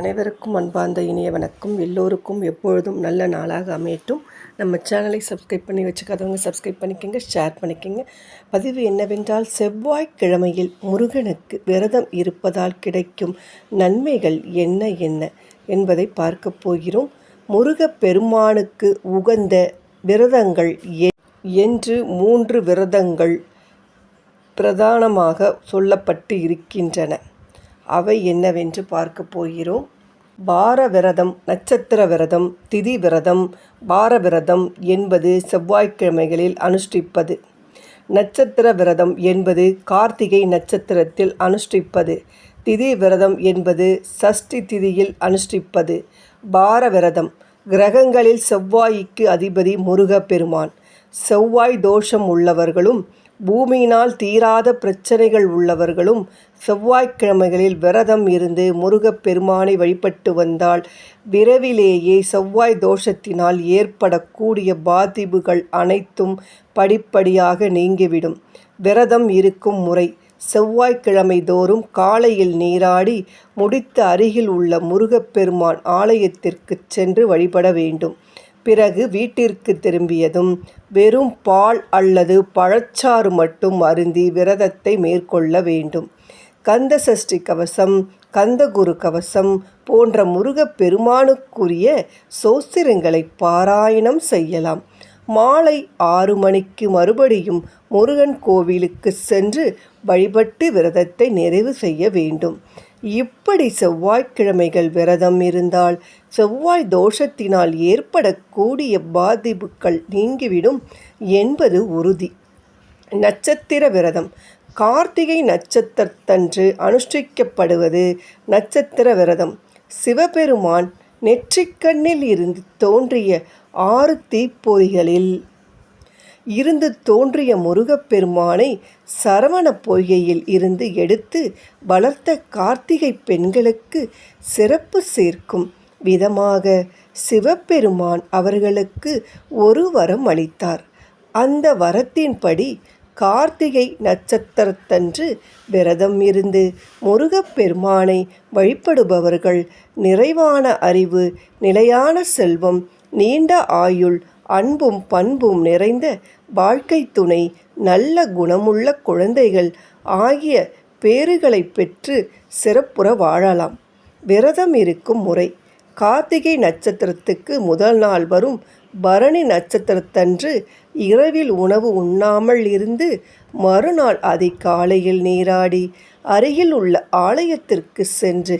அனைவருக்கும் அன்பார்ந்த இனிய வணக்கம். எல்லோருக்கும் எப்பொழுதும் நல்ல நாளாக அமையட்டும். நம்ம சேனலை சப்ஸ்கிரைப் பண்ணி வச்சுக்காதவங்க சப்ஸ்கிரைப் பண்ணிக்கோங்க ஷேர் பண்ணிக்கோங்க. பதிவு என்னவென்றால் செவ்வாய்க்கிழமையில் முருகனுக்கு விரதம் இருப்பதால் கிடைக்கும் நன்மைகள் என்ன என்ன என்பதை பார்க்க போகிறோம். முருகப் பெருமானுக்கு உகந்த விரதங்கள் எ- என்று மூன்று விரதங்கள் பிரதானமாக சொல்லப்பட்டு இருக்கின்றன. அவை என்னவென்று பார்க்க போகிறோம். வார விரதம் நட்சத்திர விரதம் திதி விரதம் வார விரதம் என்பது செவ்வாய்க்கிழமைகளில் அனுஷ்டிப்பது. நட்சத்திர விரதம் என்பது கார்த்திகை நட்சத்திரத்தில் அனுஷ்டிப்பது. திதி விரதம் என்பது சஷ்டி திதியில் அனுஷ்டிப்பது. பார விரதம் கிரகங்களில் செவ்வாய்க்கு அதிபதி முருகப் பெருமான் செவ்வாய் தோஷம் உள்ளவர்களும் பூமியினால் தீராத பிரச்சனைகள் உள்ளவர்களும் செவ்வாய்க்கிழமைகளில் விரதம் இருந்து முருகப் பெருமானை வழிபட்டு வந்தால் விரைவிலேயே செவ்வாய் தோஷத்தினால் ஏற்படக்கூடிய பாதிப்புகள் அனைத்தும் படிப்படியாக நீங்கிவிடும். விரதம் இருக்கும் முறை செவ்வாய்க்கிழமை தோறும் காலையில் நீராடி முடித்த அருகில் உள்ள முருகப்பெருமான் ஆலயத்திற்குச் சென்று வழிபட வேண்டும். பிறகு வீட்டிற்கு திரும்பியதும் வெறும் பால் அல்லது பழச்சாறு மட்டும் அருந்தி விரதத்தை மேற்கொள்ள வேண்டும். கந்த சஷ்டி கவசம் கந்தகுரு கவசம் போன்ற முருகப் பெருமானுக்குரிய சோஸ்திரங்களை பாராயணம் செய்யலாம். மாலை ஆறு மணிக்கு மறுபடியும் முருகன் கோவிலுக்கு சென்று வழிபட்டு விரதத்தை நிறைவு செய்ய வேண்டும். இப்படி செவ்வாய்க்கிழமைகள் விரதம் இருந்தால் செவ்வாய் தோஷத்தினால் ஏற்படக்கூடிய பாதிப்புகள் நீங்கிவிடும் என்பது உறுதி. நட்சத்திர விரதம். கார்த்திகை நட்சத்திரத்தன்று அனுஷ்டிக்கப்படுவது நட்சத்திர விரதம். சிவபெருமான் நெற்றிக்கண்ணில் இருந்து தோன்றிய ஆறு தீப்பொறிகளில் இருந்து தோன்றிய முருகப்பெருமானை சரவண பொய்கையில் இருந்து எடுத்து வளர்த்த கார்த்திகை பெண்களுக்கு சிறப்பு சேர்க்கும் விதமாக சிவபெருமான் அவர்களுக்கு ஒரு வரம் அளித்தார். அந்த வரத்தின்படி கார்த்திகை நட்சத்திரத்தன்று விரதம் இருந்து முருகப்பெருமானை வழிபடுபவர்கள் நிறைவான அறிவு நிலையான செல்வம் நீண்ட ஆயுள் அன்பும் பண்பும் நிறைந்த வாழ்க்கை துணை நல்ல குணமுள்ள குழந்தைகள் ஆகிய பேறுகளை பெற்று சிறப்புற வாழலாம். விரதம் இருக்கும் முறை. கார்த்திகை நட்சத்திரத்துக்கு முதல் நாள் வரும் பரணி நட்சத்திரத்தன்று இரவில் உணவு உண்ணாமல் இருந்து மறுநாள் அதிகாலையில் நீராடி அருகில் உள்ள ஆலயத்திற்கு சென்று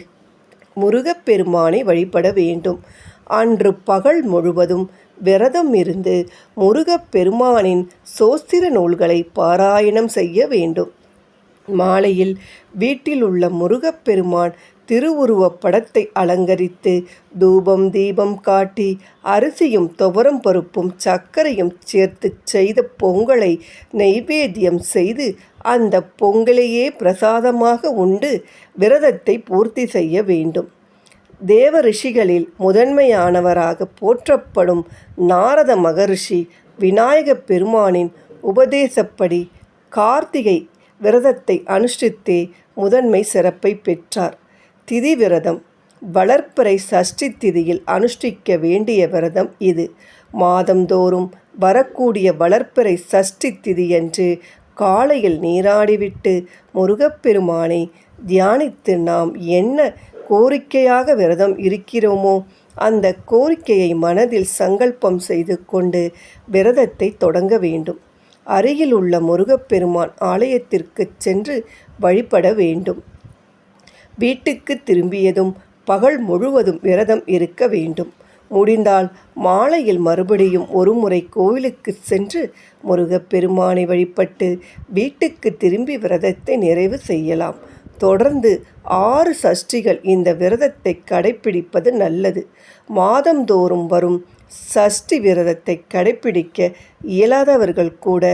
முருகப்பெருமானை வழிபட வேண்டும். அன்று பகல் முழுவதும் விரதம் இருந்து முருகப் பெருமானின் சோஸ்திர நூல்களை பாராயணம் செய்ய வேண்டும். மாலையில் வீட்டில் உள்ள முருகப்பெருமான் திருவுருவப் படத்தை அலங்கரித்து தூபம் தீபம் காட்டி அரிசியும் துவரம் பருப்பும் சர்க்கரையும் சேர்த்து செய்த பொங்கலை நெய்வேத்தியம் செய்து அந்த பொங்கலையே பிரசாதமாக உண்டு விரதத்தை பூர்த்தி செய்ய வேண்டும். தேவ ரிஷிகளில் முதன்மையானவராக போற்றப்படும் நாரத மகரிஷி விநாயகப் பெருமானின் உபதேசப்படி கார்த்திகை விரதத்தை அனுஷ்டித்தே முதன்மை சிறப்பை பெற்றார். திதி விரதம் வளர்ப்பிறை சஷ்டி திதியில் அனுஷ்டிக்க வேண்டிய விரதம் இது. மாதந்தோறும் வரக்கூடிய வளர்ப்பிறை சஷ்டி திதியன்று காலையில் நீராடிவிட்டு முருகப்பெருமானை தியானித்து நாம் என்ன கோரிக்கையாக விரதம் இருக்கிறோமோ? அந்த கோரிக்கையை மனதில் சங்கல்பம் செய்து கொண்டு விரதத்தை தொடங்க வேண்டும். அருகில் உள்ள முருகப்பெருமான் ஆலயத்திற்கு சென்று வழிபட வேண்டும். வீட்டுக்கு திரும்பியதும் பகல் முழுவதும் விரதம் இருக்க வேண்டும். முடிந்தால் மாலையில் மறுபடியும் ஒருமுறை கோவிலுக்கு சென்று முருகப்பெருமானை வழிபட்டு வீட்டுக்கு திரும்பி விரதத்தை நிறைவு செய்யலாம். தொடர்ந்து ஆறு சஷ்டிகள் இந்த விரதத்தை கடைப்பிடிப்பது நல்லது. மாதந்தோறும் வரும் சஷ்டி விரதத்தை கடைப்பிடிக்க இயலாதவர்கள் கூட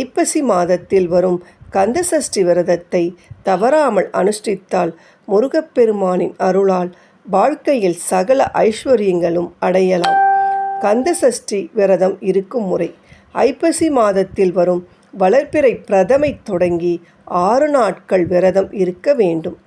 ஐப்பசி மாதத்தில் வரும் கந்த சஷ்டி விரதத்தை தவறாமல் அனுஷ்டித்தால் முருகப்பெருமானின் அருளால் வாழ்க்கையில் சகல ஐஸ்வர்யங்களும் அடையலாம். கந்த சஷ்டி விரதம் இருக்கும் முறை ஐப்பசி மாதத்தில் வரும் வளர்ப்பிறை பிரதமை தொடங்கி ஆறு நாட்கள் விரதம் இருக்க வேண்டும்.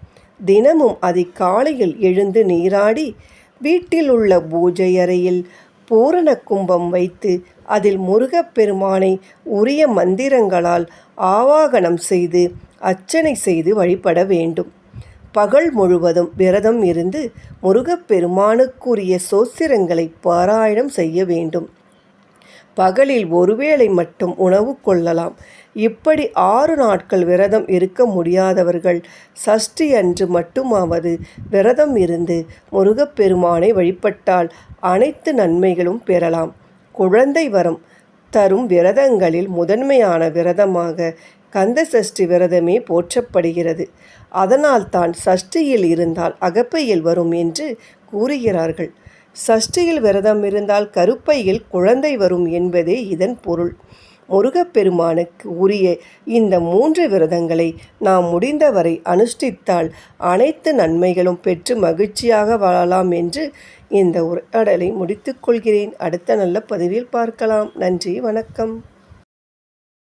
தினமும் அதிகாலையில் எழுந்து நீராடி வீட்டில் உள்ள பூஜை அறையில் பூரண கும்பம் வைத்து அதில் முருகப்பெருமானை உரிய மந்திரங்களால் ஆவாகனம் செய்து அர்ச்சனை செய்து வழிபட வேண்டும். பகல் முழுவதும் விரதம் இருந்து முருகப்பெருமானுக்குரிய சோத்திரங்களை பாராயணம் செய்ய வேண்டும். பகலில் ஒருவேளை மட்டும் உணவு கொள்ளலாம். இப்படி ஆறு நாட்கள் விரதம் இருக்க முடியாதவர்கள் சஷ்டி அன்று மட்டுமாவது விரதம் இருந்து முருகப்பெருமானை வழிபட்டால் அனைத்து நன்மைகளும் பெறலாம். குழந்தை வரம் தரும் விரதங்களில் முதன்மையான விரதமாக கந்த சஷ்டி விரதமே போற்றப்படுகிறது. அதனால்தான் சஷ்டியில் இருந்தால் அகப்பையில் வரும் என்று கூறுகிறார்கள். சஷ்டியில் விரதம் இருந்தால் கருப்பையில் குழந்தை வரும் என்பதே இதன் பொருள். முருகப்பெருமானுக்கு உரிய இந்த மூன்று விரதங்களை நாம் முடிந்தவரை அனுஷ்டித்தால் அனைத்து நன்மைகளும் பெற்று மகிழ்ச்சியாக வாழலாம் என்று இந்த உரையாடலை முடித்துக்கொள்கிறேன் அடுத்த நல்ல பதிவில் பார்க்கலாம். நன்றி வணக்கம்.